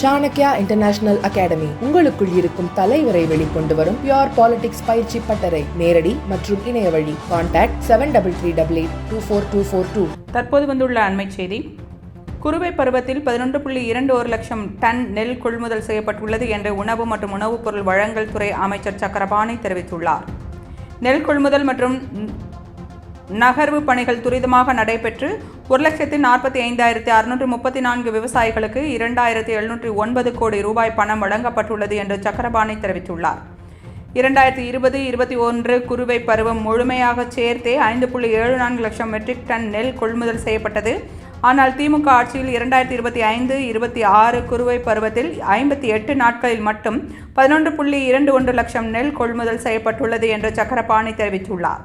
Chanakya international academy உங்களுக்குள் இருக்கும் தலைவரை வெளிக்கொண்டு வரும் பியோர் பாலிடிக்ஸ் பயிற்சி பட்டறை. நேரடி மற்றும் இணைய வழி. Contact seven double three double eight two four two four two தற்போது வந்துள்ள அண்மை செய்தி. குறுவை பருவத்தில் பதினொன்று புள்ளி இரண்டு ஒரு லட்சம் டன் நெல் கொள்முதல் செய்யப்பட்டுள்ளது என்று உணவு மற்றும் உணவுப் பொருள் வழங்கல் துறை அமைச்சர் சக்கரபாணி தெரிவித்துள்ளார். நெல் கொள்முதல் மற்றும் நகர்வு பணிகள் துரிதமாக நடைபெற்று ஒரு லட்சத்தி நாற்பத்தி ஐந்தாயிரத்தி அறுநூற்று முப்பத்தி நான்கு விவசாயிகளுக்கு இரண்டாயிரத்தி எழுநூற்றி ஒன்பது கோடி ரூபாய் பணம் வழங்கப்பட்டுள்ளது என்று சக்கரபாணி தெரிவித்துள்ளார். இரண்டாயிரத்தி இருபது இருபத்தி ஒன்று குறுவை பருவம் முழுமையாக சேர்த்தே ஐந்து புள்ளி ஏழு நான்கு லட்சம் மெட்ரிக் டன் நெல் கொள்முதல் செய்யப்பட்டது. ஆனால் திமுக ஆட்சியில் இரண்டாயிரத்தி இருபத்தி ஐந்து இருபத்தி ஆறு குறுவை பருவத்தில் ஐம்பத்தி எட்டு நாட்களில் மட்டும் பதினொன்று புள்ளி இரண்டு ஒன்று லட்சம் நெல் கொள்முதல் செய்யப்பட்டுள்ளது என்று சக்கரபாணி தெரிவித்துள்ளார்.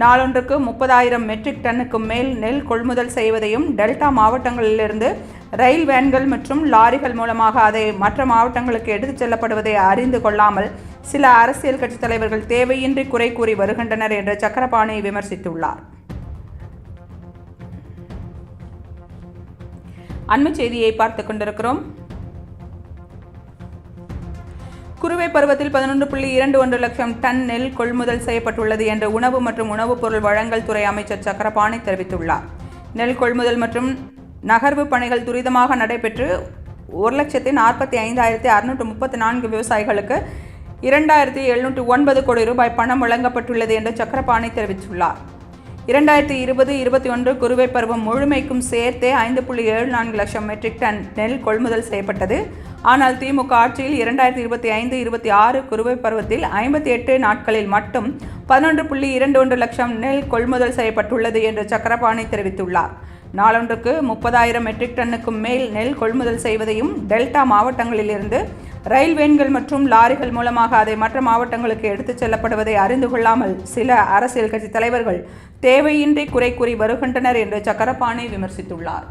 நாளொன்றுக்கு முப்பதாயிரம் மெட்ரிக் டன்னுக்கும் மேல் நெல் கொள்முதல் செய்வதையும் டெல்டா மாவட்டங்களிலிருந்து ரயில் வேன்கள் மற்றும் லாரிகள் மூலமாக அதை மற்ற மாவட்டங்களுக்கு எடுத்துச் செல்லப்படுவதை அறிந்து கொள்ளாமல் சில அரசியல் கட்சித் தலைவர்கள் தேவையின்றி குறை கூறி வருகின்றனர் என்று சக்கரபாணி விமர்சித்துள்ளார். அண்மை செய்தியை பார்த்துக் கொண்டிருக்கிறோம். குறுவை பருவத்தில் பதினொன்று புள்ளி இரண்டு ஒன்று லட்சம் டன் நெல் கொள்முதல் செய்யப்பட்டுள்ளது என்று உணவு மற்றும் உணவுப் பொருள் வழங்கல் துறை அமைச்சர் சக்கரபாணி தெரிவித்துள்ளார். நெல் கொள்முதல் மற்றும் நகர்வு பணிகள் துரிதமாக நடைபெற்று ஒரு லட்சத்தி நாற்பத்தி ஐந்தாயிரத்தி அறுநூற்று முப்பத்தி நான்கு விவசாயிகளுக்கு இரண்டாயிரத்தி எழுநூற்று ஒன்பது கோடி ரூபாய் பணம் வழங்கப்பட்டுள்ளது என்று சக்கரபாணி தெரிவித்துள்ளார். இரண்டாயிரத்தி இருபது இருபத்தி ஒன்று குறுவை பருவம் முழுமைக்கும் சேர்த்தே ஐந்து புள்ளி ஏழு நான்கு லட்சம் மெட்ரிக் டன் நெல் கொள்முதல் செய்யப்பட்டது. ஆனால் திமுக ஆட்சியில் இரண்டாயிரத்தி இருபத்தி ஐந்து இருபத்தி ஆறு குறுவை பருவத்தில் ஐம்பத்தி எட்டு நாட்களில் மட்டும் பதினொன்று புள்ளி இரண்டு ஒன்று லட்சம் நெல் கொள்முதல் செய்யப்பட்டுள்ளது என்று சக்கரபாணி தெரிவித்துள்ளார். நாளொன்றுக்கு முப்பதாயிரம் மெட்ரிக் டன்னுக்கும் மேல் நெல் கொள்முதல் செய்வதையும் டெல்டா மாவட்டங்களிலிருந்து ரயில் வேன்கள் மற்றும் லாரிகள் மூலமாக அதை மற்ற மாவட்டங்களுக்கு எடுத்துச் செல்லப்படுவதை அறிந்து கொள்ளாமல் சில அரசியல் கட்சி தலைவர்கள் தேவையின்றி குறை கூறி வருகின்றனர் என்று சக்கரபாணி விமர்சித்துள்ளார்.